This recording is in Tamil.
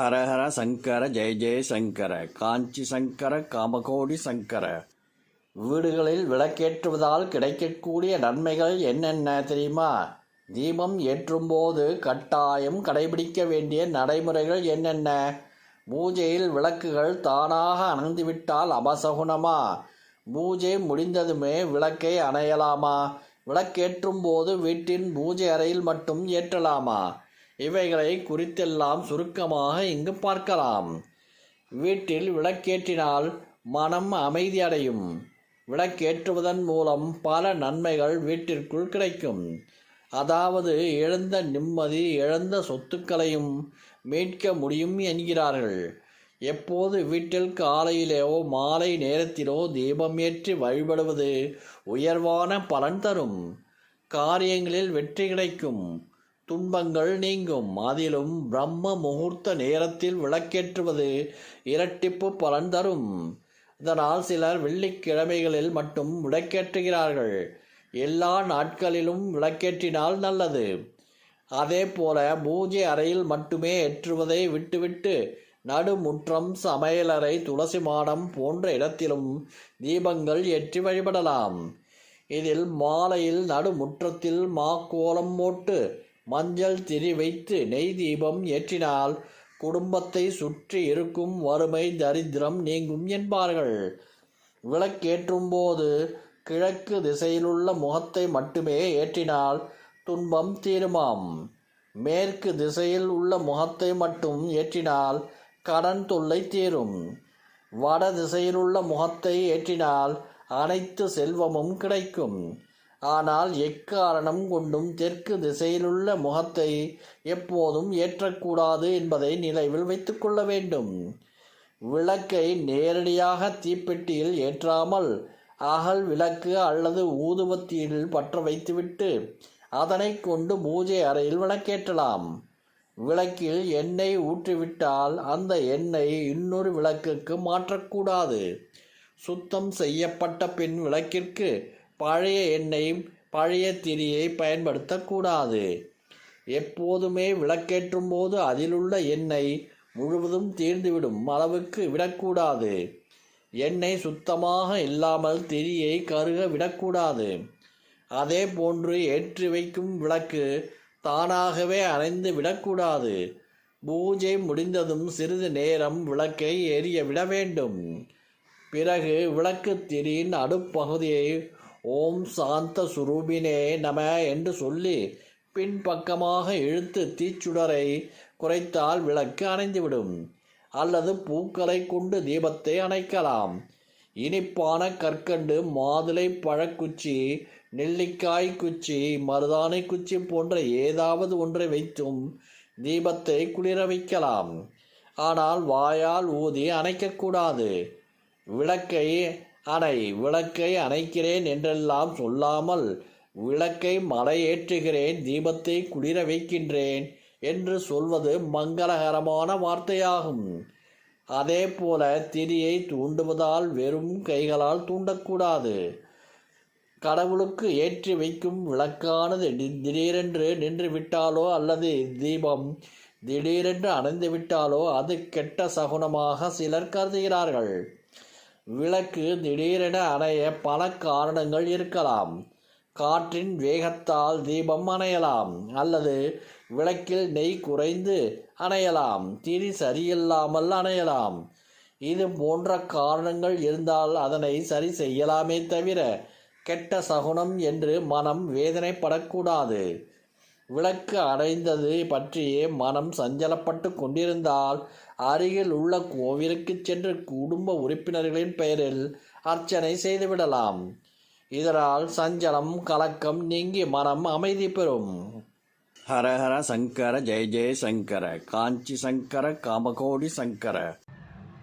ஹரஹர சங்கர ஜெய ஜெய சங்கர காஞ்சி சங்கர காமகோடி சங்கர. வீடுகளில் விளக்கேற்றுவதால் கிடைக்கக்கூடிய நன்மைகள் என்னென்ன தெரியுமா? தீபம் ஏற்றும்போது கட்டாயம் கடைபிடிக்க வேண்டிய நடைமுறைகள் என்னென்ன? பூஜையில் விளக்குகள் தானாக அணைந்துவிட்டால் அபசகுணமா? பூஜை முடிந்ததுமே விளக்கை அணையலாமா? விளக்கேற்றும் போது வீட்டின் பூஜை அறையில் மட்டும் ஏற்றலாமா? இவைகளை குறித்தெல்லாம் சுருக்கமாக இங்கு பார்க்கலாம். வீட்டில் விளக்கேற்றினால் மனம் அமைதியடையும். விளக்கேற்றுவதன் மூலம் பல நன்மைகள் வீட்டிற்குள் கிடைக்கும். அதாவது இழந்த நிம்மதி இழந்த சொத்துக்களையும் மீட்க முடியும் என்கிறார்கள். எப்போது வீட்டில் காலையிலோ மாலை நேரத்திலோ தீபம் ஏற்றி வழிபடுவது உயர்வான பலன் தரும். காரியங்களில் வெற்றி கிடைக்கும். துன்பங்கள் நீங்கும். அதிலும் பிரம்ம முகூர்த்த நேரத்தில் விளக்கேற்றுவது இரட்டிப்பு பலன் தரும். இதனால் சிலர் வெள்ளிக்கிழமைகளில் மட்டும் விளக்கேற்றுகிறார்கள். எல்லா நாட்களிலும் விளக்கேற்றினால் நல்லது. அதே போல பூஜை அறையில் மட்டுமே ஏற்றுவதை விட்டுவிட்டு நடுமுற்றம் சமையலறை துளசி மாடம் போன்ற இடத்திலும் தீபங்கள் ஏற்றி வழிபடலாம். இதில் மாலையில் நடுமுற்றத்தில் மாக்கோலம் போட்டு மஞ்சள் திரி வைத்து நெய் தீபம் ஏற்றினால் குடும்பத்தை சுற்றி இருக்கும் வறுமை தரித்திரம் நீங்கும் என்பார்கள். விளக்கேற்றும் போது கிழக்கு திசையிலுள்ள முகத்தை மட்டுமே ஏற்றினால் துன்பம் தீருமாம். மேற்கு திசையில் உள்ள முகத்தை மட்டும் ஏற்றினால் கடன் தொல்லை தீரும். வட திசையிலுள்ள முகத்தை ஏற்றினால் அனைத்து செல்வமும் கிடைக்கும். ஆனால் எக்காரணம் கொண்டும் தெற்கு திசையிலுள்ள முகத்தை எப்போதும் ஏற்றக்கூடாது என்பதை நினைவில் வைத்துக்கொள்ள வேண்டும். விளக்கை நேரடியாக தீப்பெட்டியில் ஏற்றாமல் அகல் விளக்கு அல்லது ஊதுவத்தியில் பற்ற வைத்துவிட்டு அதனை கொண்டு பூஜை அறையில் விளக்கேற்றலாம். விளக்கில் எண்ணெய் ஊற்றிவிட்டால் அந்த எண்ணெய் இன்னொரு விளக்குக்கு மாற்றக்கூடாது. சுத்தம் செய்யப்பட்ட பின் விளக்கிற்கு பழைய எண்ணெய் பழைய திரியை பயன்படுத்தக்கூடாது. எப்போதுமே விளக்கேற்றும் போது அதிலுள்ள எண்ணெய் முழுவதும் தீர்ந்துவிடும் அளவுக்கு விடக்கூடாது. எண்ணெய் சுத்தமாக இல்லாமல் திரியை கருக விடக்கூடாது. அதே போன்று ஏற்றி வைக்கும் விளக்கு தானாகவே அணைந்து விடக்கூடாது. பூஜை முடிந்ததும் சிறிது நேரம் விளக்கை எரிய விட வேண்டும். பிறகு விளக்கு திரியின் அடுப்பகுதியை ஓம் சாந்த சுரூபினே நம என்று சொல்லி பின்பக்கமாக இழுத்து தீச்சுடரை குறைத்தால் விளக்கு அணைந்துவிடும். அல்லது பூக்களை கொண்டு தீபத்தை அணைக்கலாம். இனிப்பான கற்கண்டு மாதுளை பழக்குச்சி நெல்லிக்காய் குச்சி மருதானை குச்சி போன்ற ஏதாவது ஒன்றை வைத்தும் தீபத்தை குளிர வைக்கலாம். ஆனால் வாயால் ஊதி அணைக்கக்கூடாது. விளக்கை அணை விளக்கை அணைக்கிறேன் என்றெல்லாம் சொல்லாமல் விளக்கை மலையேற்றுகிறேன் தீபத்தை குளிர வைக்கின்றேன் என்று சொல்வது மங்களகரமான வார்த்தையாகும். அதே போல திரியை தூண்டுவதால் வெறும் கைகளால் தூண்டக்கூடாது. கடவுளுக்கு ஏற்றி வைக்கும் விளக்கானது திடீரென்று நின்று விட்டாலோ அல்லது தீபம் திடீரென்று அணைந்து விட்டாலோ அது கெட்ட சகுனமாக சிலர் கருதுகிறார்கள். விளக்கு திடீரென அணைய பல காரணங்கள் இருக்கலாம். காற்றின் வேகத்தால் தீபம் அணையலாம் அல்லது விளக்கில் நெய் குறைந்து அணையலாம். திரி சரியில்லாமல் அணையலாம். இது போன்ற காரணங்கள் இருந்தால் அதனை சரி செய்யலாமே தவிர கெட்ட சகுனம் என்று மனம் வேதனைப்படக்கூடாது. விளக்கு அடைந்தது பற்றியே மனம் சஞ்சலப்பட்டு கொண்டிருந்தால் அருகில் உள்ள கோவிலுக்கு சென்று குடும்ப உறுப்பினர்களின் பெயரில் அர்ச்சனை செய்துவிடலாம். இதனால் சஞ்சலம் கலக்கம் நீங்கி மனம் அமைதி பெறும். ஹரஹர சங்கர ஜெய ஜெய சங்கர காஞ்சி சங்கர காமகோடி சங்கர.